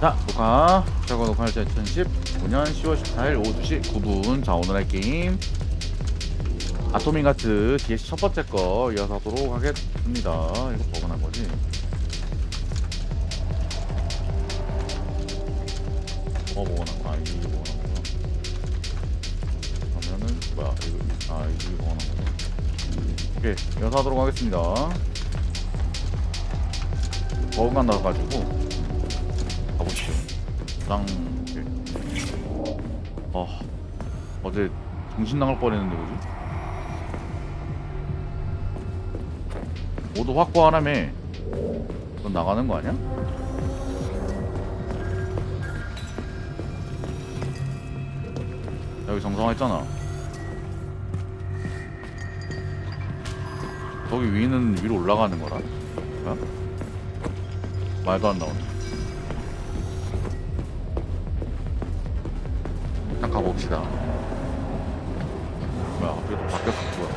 자, 녹화. 저거 녹화 날짜 2015년 10월 14일 오후 2시 9분. 자, 오늘 할 게임. 아토밍가트 DLC 첫 번째 거 이어서 하도록 하겠습니다. 이거 버그난 거지? 어, 버그난 거. 아, 이게 버그난 거구나. 그러면은, 뭐야, 이거, 아, 이게 버그난 거구나. 오케이, 이어서 하도록 하겠습니다. 버그가 나가지고. 짱. 아, 어제 정신 나갈 뻔했는데 뭐지? 모두 확보하라며. 그건 나가는 거 아니야? 여기 정상화했잖아. 저기 위는 위로 올라가는 거라. 뭐야? 말도 안 나오네. 봅시다. 뭐야, 또 바뀌었어, 뭐야.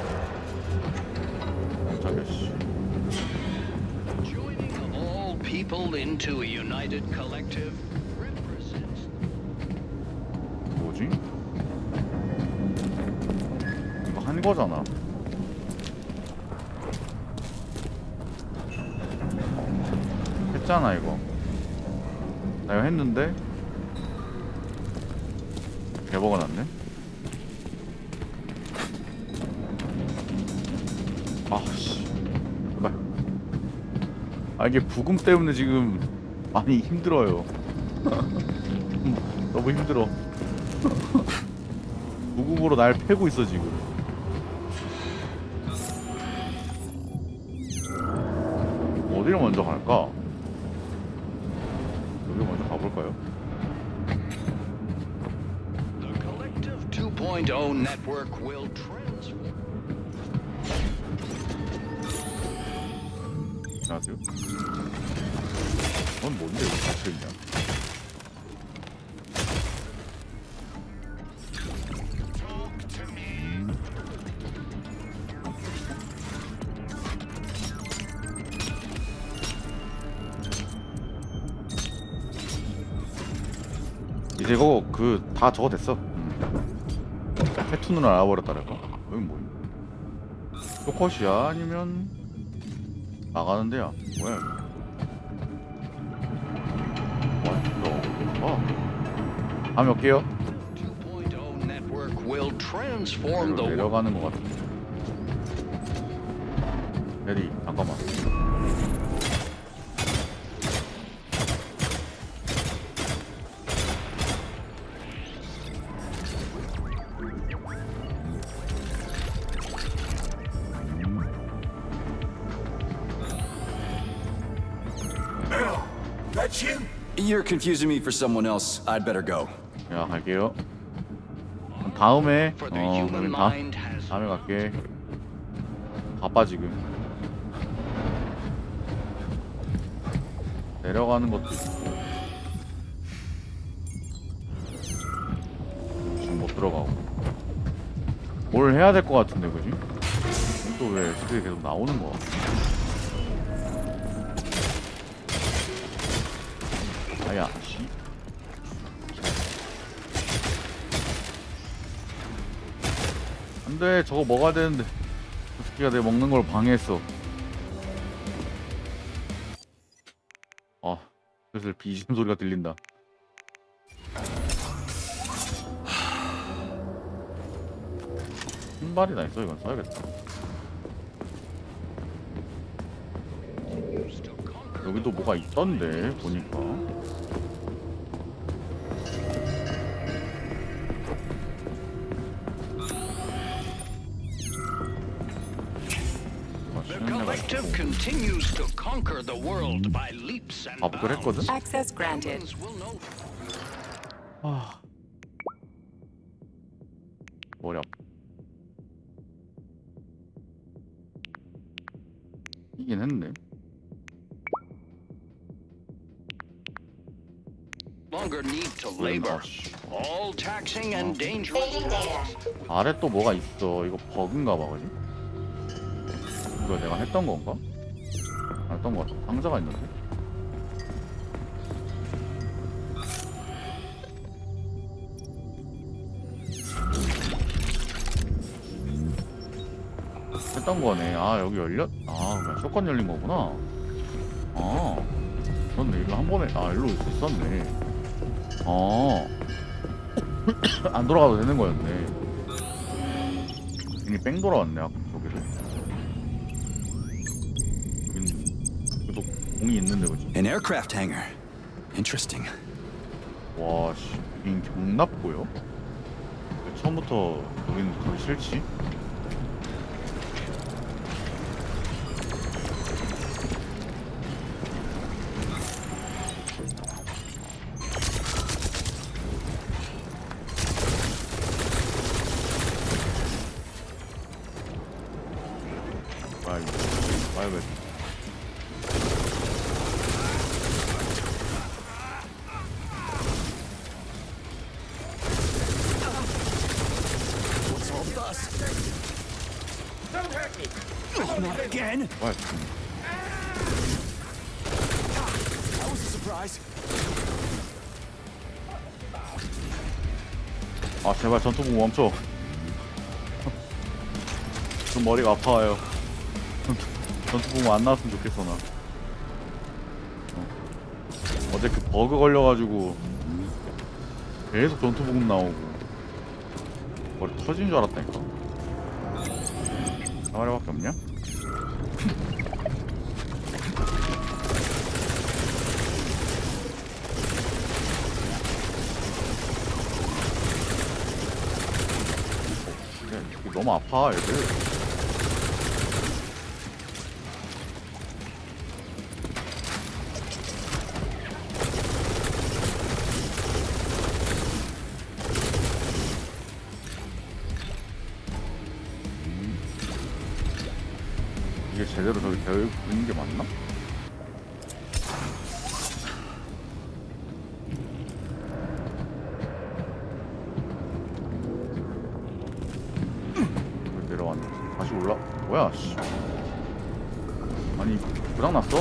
깜짝이야, 씨. Joining all people into a united collective represents 뭐지? 이거 한 거잖아. 했잖아, 이거. 나 이거 했는데? 개버가 났네? 아, 씨. 제발. 아, 이게 부금 때문에 지금 많이 힘들어요. 너무 힘들어. 무궁으로 날 패고 있어 지금. 어디로 먼저 갈까? 여기 먼저 가볼까요? 2.0 network will transform. 안녕하세요. 넌 뭔데 여기 갇혀 있냐? 이제 이거 그 다 저거 됐어. 음. 해투는 알아버렸다랄까? 여기 뭐? 쇼컷이야 아니면 나가는 데야? 뭐야? 너? 어? 다음에 올게요. 2.0 network will transform the world. 내려가는 것 같은데. 내리 잠깐만. You're confusing me for someone else. I'd better go. 야 갈게요. 다음에 어 그러면 다 다음에 갈게. 바빠 지금. 내려가는 것도 있고. 지금 못 들어가고. 뭘 해야 될 것 같은데 그지? 또 왜 스킬이 계속 나오는 거야? 아야. 씨. 안돼 저거 먹어야 되는데. 그 새끼가 내 먹는 걸 방해했어. 아 슬슬 비심 소리가 들린다. 신발이나 있어 이건 써야겠다. 여기도 뭐가 있던데 보니까 continues to conquer the world by leaps and 아, 그랬거든? bounds. Access granted. Humans will know 아. 아파. 이긴 했네. longer need to labor. 아, 씨. All taxing and dangerous tasks 아래 또 뭐가 있어. 이거 버그인가 봐, 그지? 이거 내가 했던 건가? 갔던 것 같아. 상자가 있는데? 했던 거네. 아, 여기 열렸? 아, 그냥 쇼건 열린 거구나. 아, 그렇네. 이거 한 번에, 아, 일로 있었네. 아, 안 돌아가도 되는 거였네. 이미 뺑 돌아왔네, 아까 저기서. 공이 있는데 그지? An aircraft hangar. Interesting. 와, 씨, 여긴 경납고요. 왜 처음부터 여기는 가기 싫지? Again. 뭐야? That was a surprise. 아 제발 전투복 멈춰 좀 머리가 아파요 전투, 전투복 안 나왔으면 좋겠어 나 어. 어제 그 버그 걸려가지고 계속 전투복 나오고 머리 터진 줄 알았다니까 사마리밖에 없냐? 너무 아파 애들 뭐야 씨. 아니 고장났어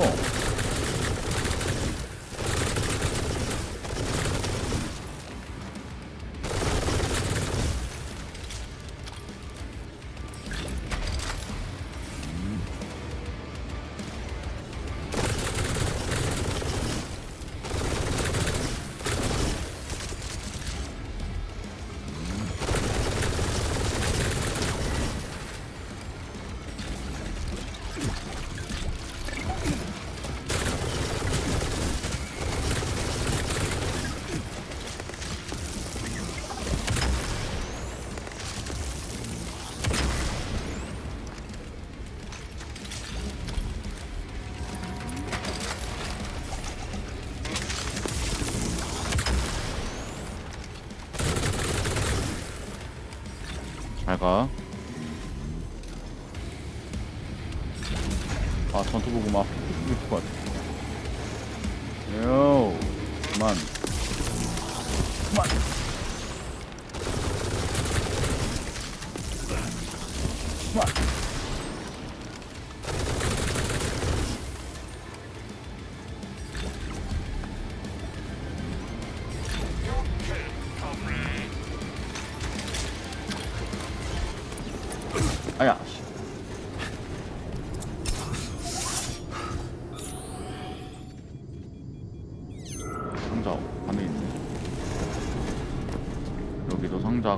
잘가. 아 전투 보고 막 이럴 것 같아. 요 그만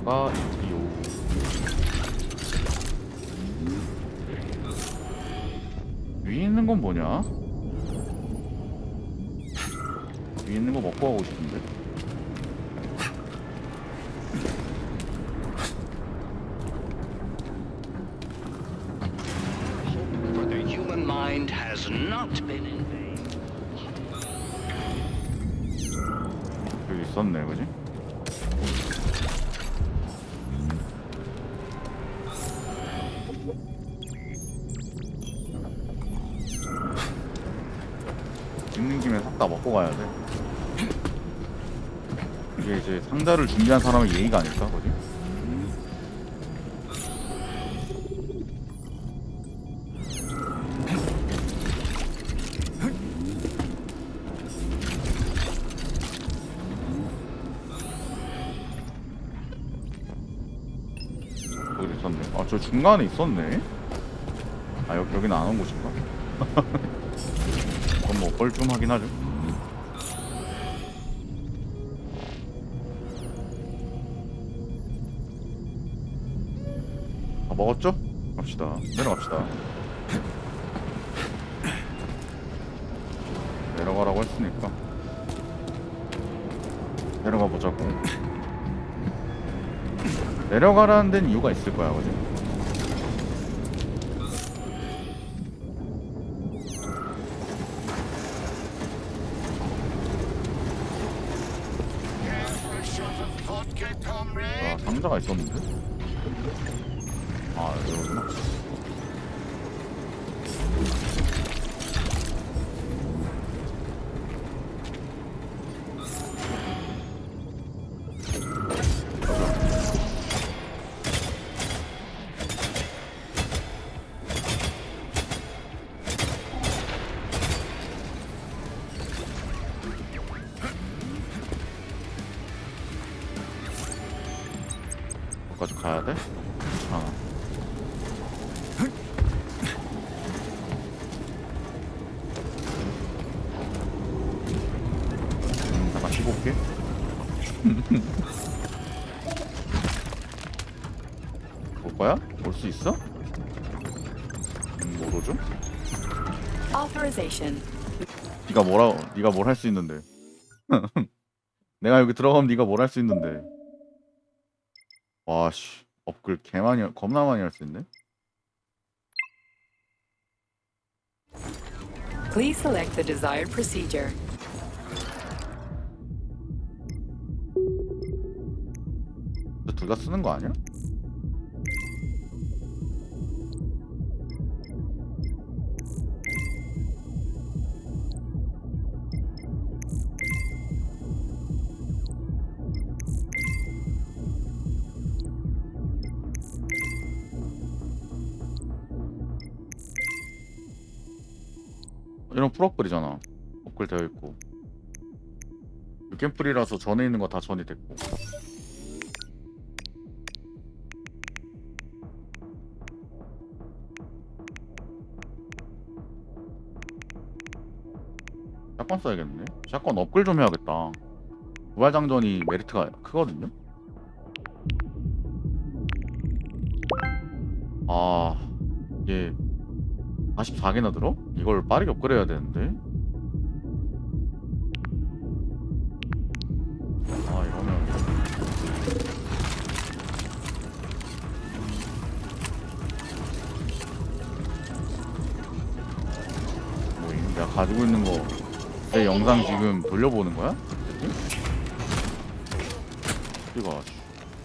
여기도 상자가 있지요 위에 있는 건 뭐냐? 위에 있는 거 먹고 가고 싶은데. 여기 있었네 그지? 먹고 가야 돼. 이게 이제 상자를 준비한 사람의 예의가 아닐까, 그지? 거기 있었네. 아, 저 중간에 있었네. 아 여기 여기는 안 온 곳인가? 그건 뭐 뻘쭘하긴 하죠. 먹었죠? 갑시다. 내려갑시다. 내려가라고 했으니까 내려가 보자고. 내려가라는 데는 이유가 있을 거야, 그지? 아, 상자가 있었는데? 거기까지 가야 돼? 아. 음, 잠깐 쉬고 올게. 올 거야? 올 수 있어? 음, 모르죠? Authorization. 네가 뭐라 네가 뭘 할 수 있는데 내가 여기 들어가면 네가 뭘 할 수 있는데 와씨 업글 개 많이 할- 겁나 많이 할 수 있네 Please select the desired procedure. 둘 다 쓰는 거 아니야? 이런 풀업글이잖아 업글 되어 있고 육겜풀이라서 전에 있는 거 다 전이 됐고 샷건 써야겠네. 샷건 업글 좀 해야겠다. 부활장전이 메리트가 크거든요. 아 이게 44개나 들어? 이걸 빠르게 업그레이해야 되는데. 아 이러면 뭐 내가 가지고 있는 거 내 영상 지금 돌려보는 거야? 이거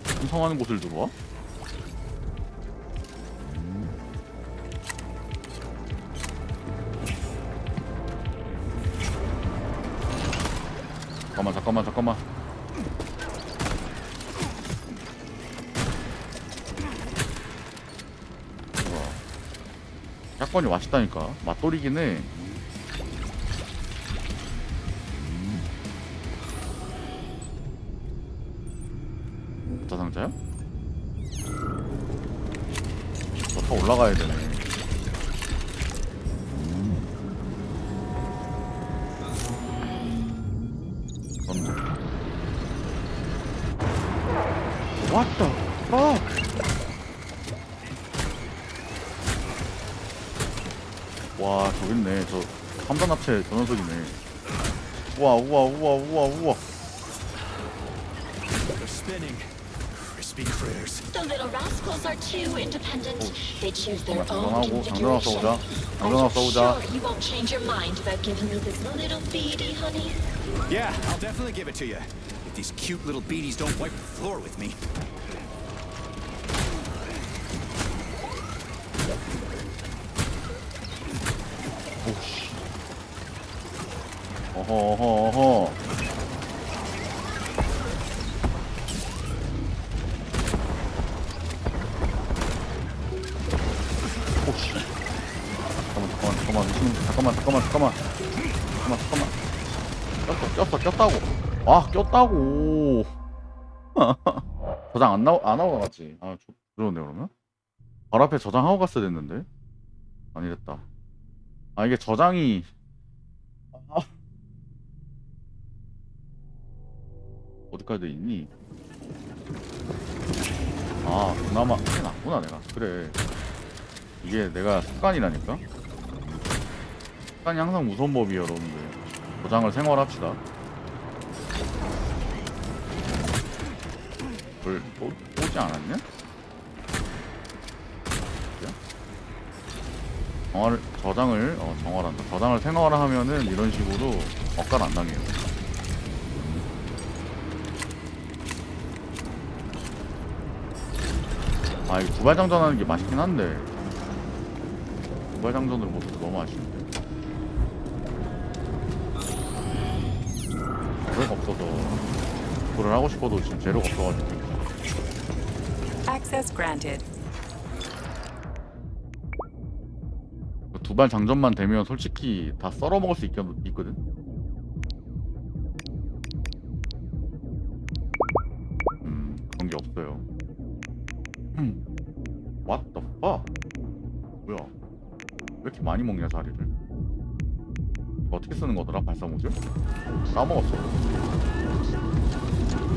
풍성하는 곳을 들어와? 잠깐만 잠깐만. 우와. 사건이 맛있다니까. 맛돌이긴 해. 자 상자야? 더 올라가야 되네. The little rascals are too independent. They choose their own configuration. I'm sure you won't change your mind about giving me this little beady, honey. Yeah, I'll definitely give it to you. If these cute little beadies don't wipe the floor with me. Oh, shit. Oh, oh, oh, oh. 잠깐만 잠깐만 잠깐만. 잠깐만 잠깐만. 꼈어 꼈어 꼈다고. 와 꼈다고. 저장 안 나오 안 하고 나갔지. 아 좋- 그러네 그러면? 바로 앞에 저장하고 갔어야 됐는데? 안 이랬다. 아 이게 저장이. 아. 어디까지 돼 있니? 아 그나마 해놨구나 내가. 그래. 이게 내가 습관이라니까 습관이 항상 무서운 법이에요 여러분들. 저장을 생활합시다. 뭘 또, 오지 않았냐? 정화를, 저장을 어, 정화란다. 저장을 생활화하면은 이런 식으로 억갈 안 당해요. 아 이거 두발장전 하는 게 맛있긴 한데. 두발장전을 못해서 너무 아쉬운데 재료가 없어서 그걸 하고 싶어도 지금 재료가 없어가지고 Access granted. 두발 장전만 되면 솔직히 다 썰어 먹을 수 있, 있거든. 음 그런 게 없어요. 음. What the fuck? 뭐야? 왜 이렇게 많이 먹냐 자리를? 어떻게 쓰는 거더라 발사 모듈? 까먹었어.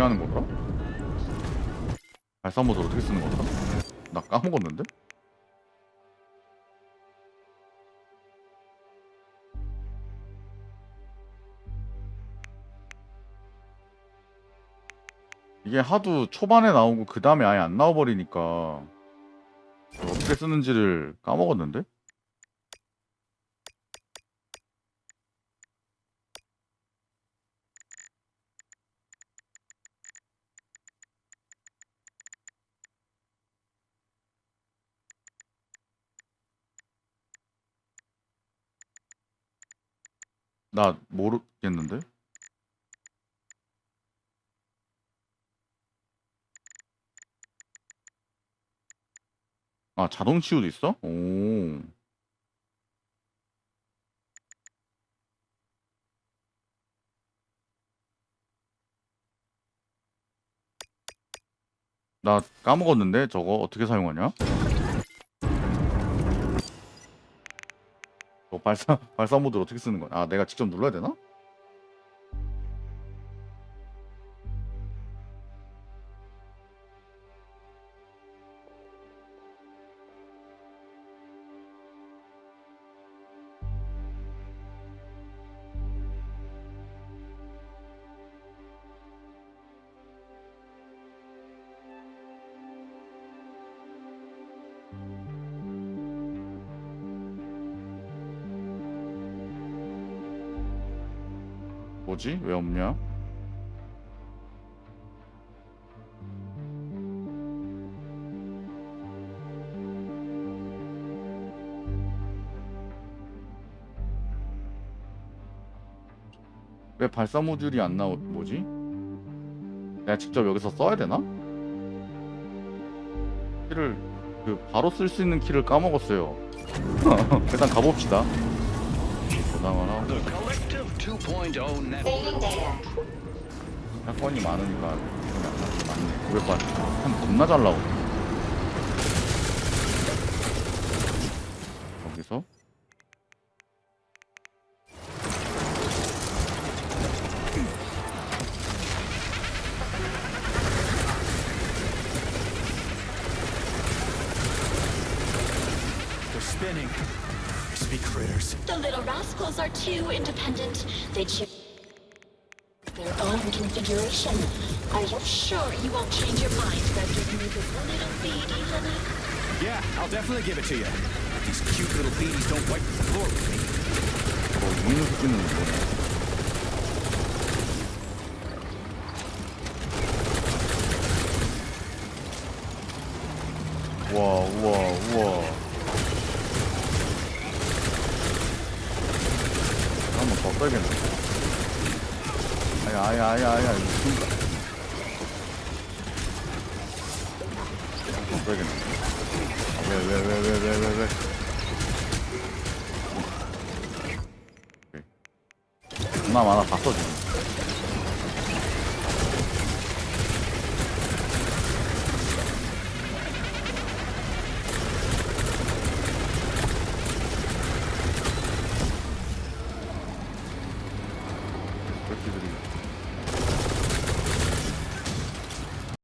어떻게 하는 거더라? 발사 모드 어떻게 쓰는 거더라? 나 까먹었는데? 이게 하도 초반에 나오고 그 다음에 아예 안 나와버리니까 어떻게 쓰는지를 까먹었는데? 나 모르겠는데? 아 자동 치유도 있어? 오. 나 까먹었는데 저거 어떻게 사용하냐? 저 발사 발사 모드 어떻게 쓰는 거야? 아 내가 직접 눌러야 되나? 뭐지? 왜 없냐? 왜 발사 모듈이 안 나오 뭐지? 내가 직접 여기서 써야 되나? 키를 그 바로 쓸 수 있는 키를 까먹었어요. 일단 가봅시다. 저장을 하고 2.0 network. 사건이 많으니까 이름이 안 나지 맞네 900발 참 겁나 잘 나오네 little rascals are too independent. They choose their own configuration. Are you sure you won't change your mind by giving me this little baby, honey? Yeah, I'll definitely give it to you. These cute little babies don't wipe the floor with me. Well, you do, 더 써야겠네. 아야, 아야, 아야, 아야, 이거 진짜. 더 써야겠네. 아, 왜, 왜, 왜, 왜, 왜, 왜, 왜. 존나 많아 봤어 지금